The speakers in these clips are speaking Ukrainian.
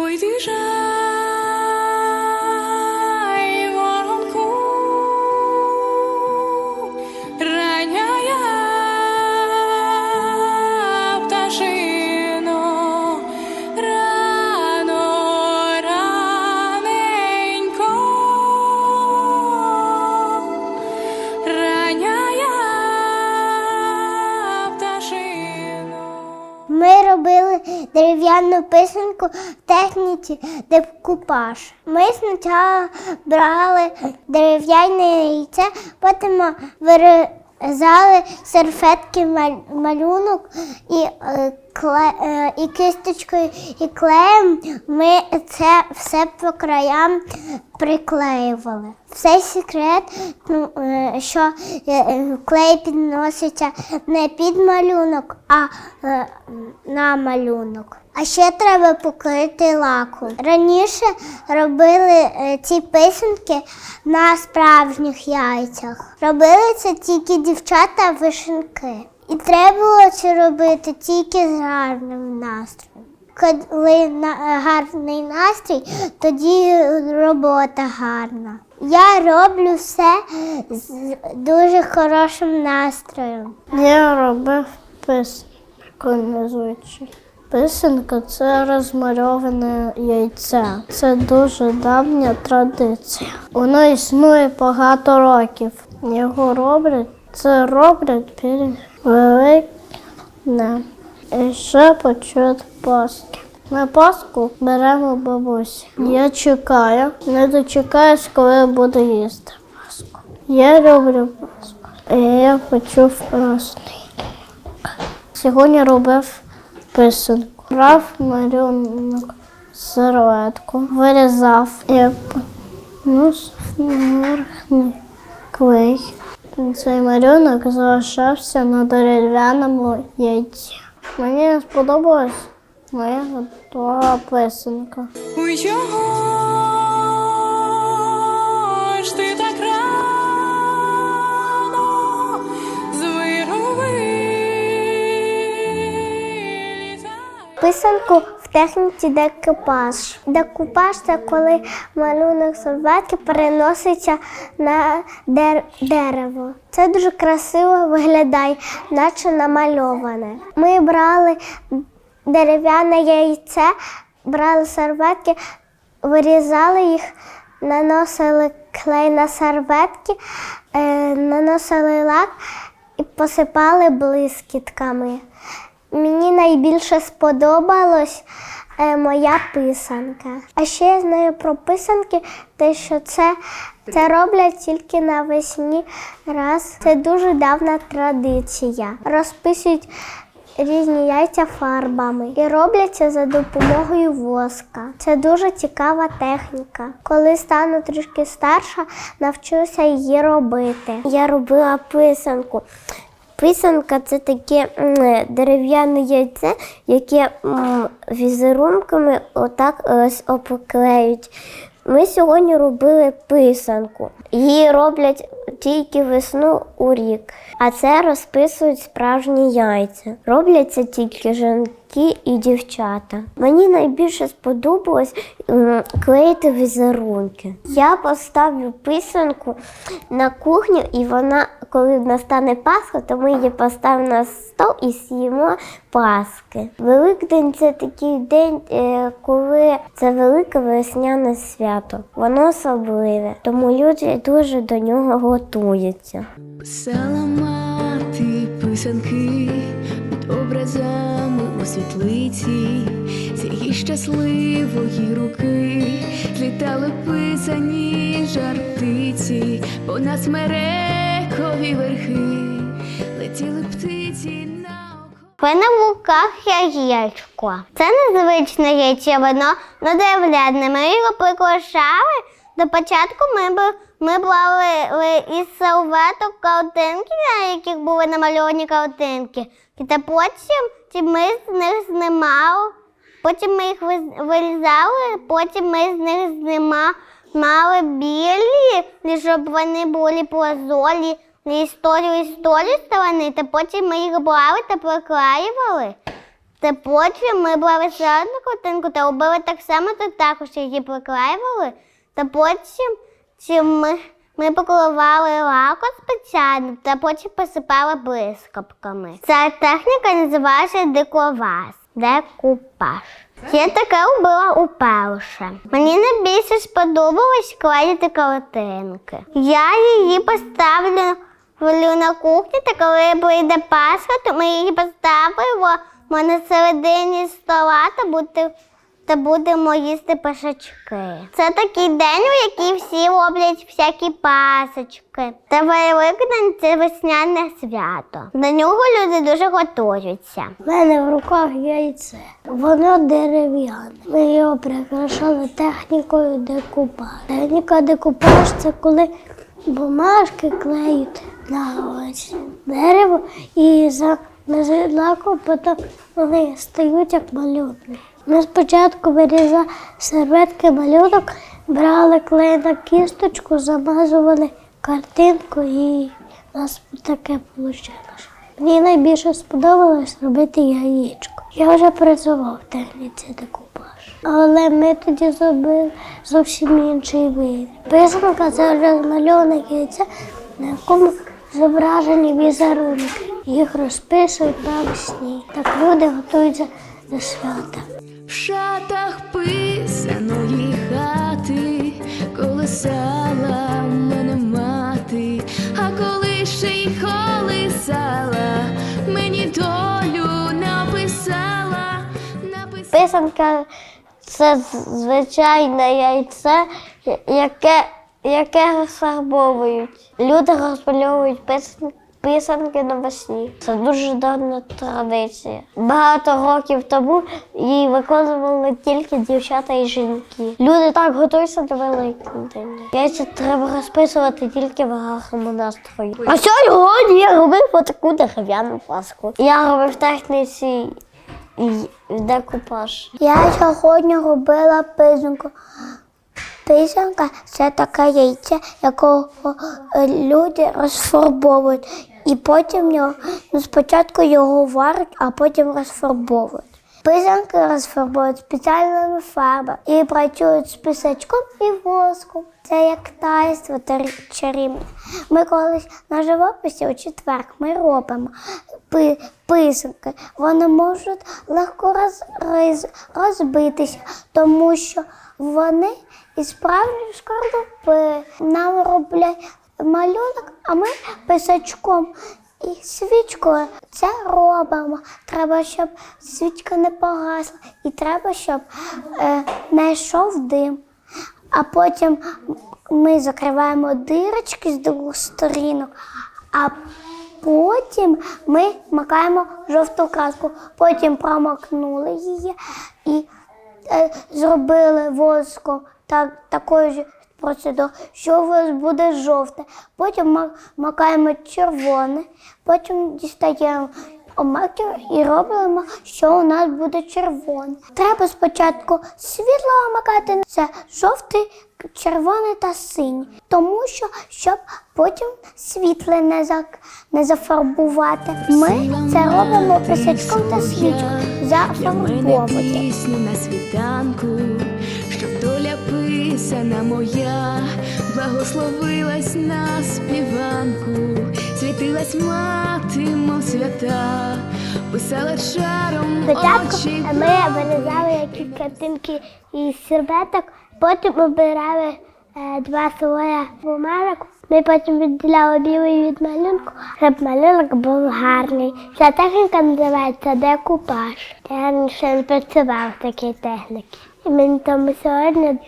Ой, ти жай дерев'яну писанку в техніці декупаж. Ми спочатку брали дерев'яне яйце, потім вирізали серфетки малюнок і, е, кле, е, і кисточкою і клеєм ми це все по краям приклеювали. Цей секрет, ну, е, що е, клей підноситься не під малюнок, а на малюнок. А ще треба покрити лаком. Раніше робили ці писанки на справжніх яйцях. Робили це тільки дівчата вишенки. І треба це робити тільки з гарним настроєм. Коли на- гарний настрій, тоді робота гарна. Я роблю все з дуже хорошим настроєм. Я робив писанку незвичайно. Писанка це розмальоване яйце. Це дуже давня традиція. Воно існує багато років. Його роблять, це роблять перед великим. І ще почуть Пасхи. На Пасху беремо бабусі. Я чекаю, не дочекаюсь, коли буду їсти Пасху. Я люблю Пасху. І я хочу вкусний. Сьогодні робив писанку. Брав малюнок серветку, вирізав і ну, верхній клей. Цей малюнок залишався на дерев'яному яйці. Мені сподобалась моя готова писанка. Чого ж ти так рано? Писанку в техніці декупаж. Декупаж це коли малюнок серветки переноситься на дер- дерево. Це дуже красиво виглядає, наче намальоване. Ми брали дерев'яне яйце, брали серветки, вирізали їх, наносили клей на серветки, е, наносили лак і посипали блискітками. Мені найбільше сподобалось е, моя писанка. А ще я знаю про писанки, те, що це, це роблять тільки навесні раз. Це дуже давна традиція. Розписують різні яйця фарбами і робляться за допомогою воска. Це дуже цікава техніка. Коли стану трішки старша, навчуся її робити. Я робила писанку. Писанка це таке дерев'яне яйце, яке візерунками отак ось обклеють. Ми сьогодні робили писанку. Її роблять тільки весну у рік, а це розписують справжні яйця. Робляться тільки жінки і дівчата. Мені найбільше сподобалось клеїти візерунки. Я поставлю писанку на кухню, і вона, коли настане Пасха, то ми її поставимо на стол і з'їмо Паски. Великдень це такий день, е, коли це велике весняне свято. Воно особливе, тому люди дуже до нього готуються. Писала мати писанки образами у світлиці, її щасливої руки злітали писані жартиці, по нас мерекові верхи, летіли птиці на око. Мене в руках яєчко. Це незвичне яйце, воно надивляне. Ми його прикрашали. До початку ми, б- ми брали із серветок картинки, на яких були намальовані картинки. Та потім ми з них знімали. Потім ми їх вирізали, потім ми з них знімали білі, щоб вони були прозорі, не історію історію сторони, та потім ми їх брали та приклеювали. Та потім ми брали ще одну картинку та робили так само, та також її приклеювали. Та потім чим ми, ми покривали лаку спеціально, та потім посипали блискавками. Ця техніка називається декувас, декупаж. Я таке робила уперше. Мені найбільше сподобалось клеїти картинки. Я її поставлю на кухні, та коли прийде Пасха, то ми її поставимо на середині стола та, буде, та будемо їсти пашачки. Це такий день, у який всі роблять всякі пасочки. Та Великдень це весняне свято. До нього люди дуже готуються. У мене в руках яйце. Воно дерев'яне. Ми його прикрашали технікою декупаж. Техніка декупаж це коли бумажки клеють на ось дерево і за лаком потім вони стають як малюнки. Ми спочатку вирізали серветки малюнок, брали клей на кісточку, замазували картинку і у нас таке вийшло. Мені найбільше сподобалось робити яєчко. Я вже працював в техніці декупаж. Але ми тоді зробили зовсім інший вид. Писанка це розмальоване яйце, на якому зображені візерунки. Їх розписують на весні. Так люди готуються до свята. В шатах писаної хати колесала мене мати, а коли ще й колесала, мені долю написала, написала. Писанка це звичайне яйце, яке, яке розфарбовують. Люди розмальовують писанки. Писанки навесні. Це дуже давня традиція. Багато років тому її виконували тільки дівчата і жінки. Люди так готуються до Великодня. Яйця треба розписувати тільки в гарному настрої. А сьогодні я робив отаку дерев'яну паску. Я робив техніці і декупаж. Я сьогодні робила писанку. Писанка це таке яйце, якого е, люди розфарбовують. І потім його, ну, спочатку його варять, а потім розфарбовують. Писанки розфарбовують спеціальними фарбами і працюють з пісачком і воском. Це як тайство чарівне. Ми колись на живописі у четвер ми робимо пи- писанки. Вони можуть легко роз, роз- розбитися, тому що вони із справжньої шкарлупи нам роблять малюнок, а ми писачком і свічкою це робимо. Треба, щоб свічка не погасла, і треба, щоб е, не йшов дим. А потім ми закриваємо дирочки з двох сторінок, а потім ми макаємо жовту краску, потім промокнули її і е, зробили воском так, такою ж процедурою, що у вас буде жовте. Потім макаємо червоне, потім дістаємо омаків і робимо, що у нас буде червоне. Треба спочатку світло макати, це жовтий, червоний та синій, тому що щоб потім світле не, зак... не зафарбувати. Ми це робимо писачком та свічкою. Я писана моя, благословилась на співанку, світилась мати, мов свята, писала чаром Спочатку ми вирізали якісь картинки із серветок, потім обирали е, два слоя бумажок. Ми потім відділяли білий від малюнку, щоб малюнок був гарний. Ця техніка називається декупаж. Я ще не працював в такій техніці. І мені тому сьогодні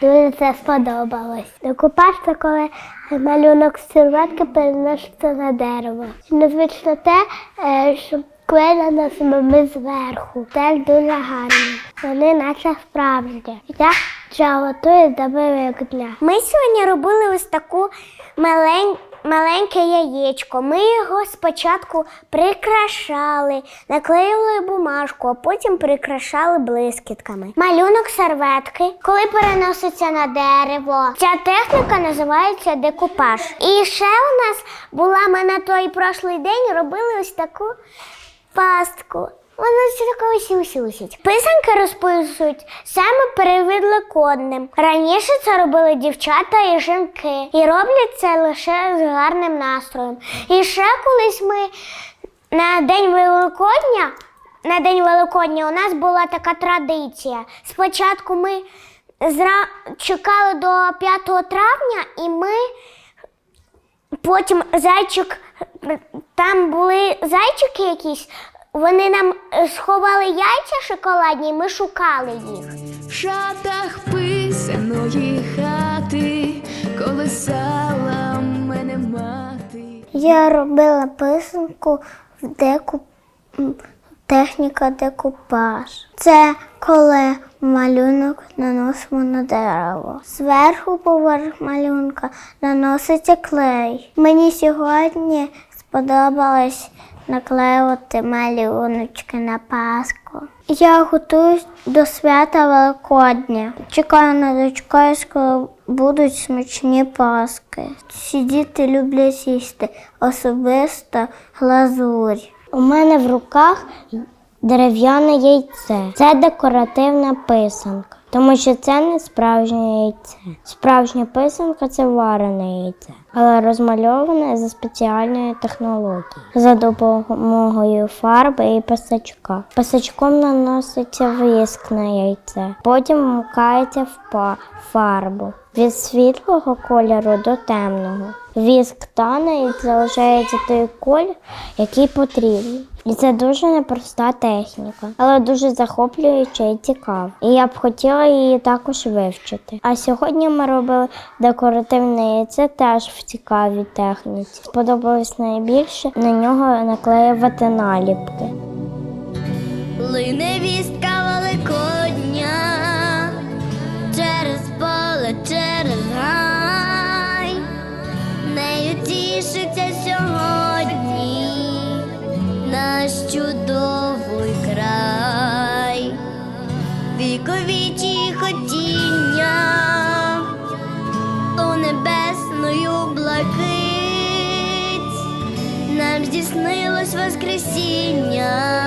дуже це сподобалось. Докупався, це коли малюнок з серветки переноситься на дерево. Незвично те, е, що клей наносимо ми зверху. Теж дуже гарно. Вони наче справжні. Я вже готую до дня. Ми сьогодні робили ось таку малень... маленьке яєчко. Ми його спочатку прикрашали, наклеїли бумажку, а потім прикрашали блискітками. Малюнок серветки, коли переноситься на дерево. Ця техніка називається декупаж. І ще у нас була ми на той прошлий день робили ось таку пастку. Вона усі, усі, усі. Писанки розписують саме перед Великоднем. Раніше це робили дівчата і жінки, і роблять це лише з гарним настроєм. І ще колись ми на день Великодня. На день Великодня у нас була така традиція. Спочатку ми зра... чекали до 5 травня, і ми потім зайчик, там були зайчики якісь, вони нам е, сховали яйця шоколадні, ми шукали їх. В шатах писаної хати колесала мене мати. Я робила писанку в деку техніка декупаж. Це коли малюнок наносимо на дерево. Зверху поверх малюнка наноситься клей. Мені сьогодні сподобалось наклеювати малюночки на Пасху. Я готуюсь до свята Великодня. Чекаю на дочкою, коли будуть смачні паски. Всі діти люблять їсти, особисто глазурь. У мене в руках дерев'яне яйце. Це декоративна писанка, тому що це не справжнє яйце. Справжня писанка це варене яйце, але розмальоване за спеціальною технологією за допомогою фарби і писачка. Писачком наноситься виск на яйце, потім вмикається в фарбу від світлого кольору до темного. Віск тане і залишається той колір, який потрібен. І це дуже непроста техніка, але дуже захоплююча і цікава. І я б хотіла її також вивчити. А сьогодні ми робили декоративне яйце теж в цікавій техніці. Сподобалось найбільше на нього наклеювати наліпки. Лине наш чудовий край, віковічі хотіння у небесною блакить, нам здійснилось Воскресіння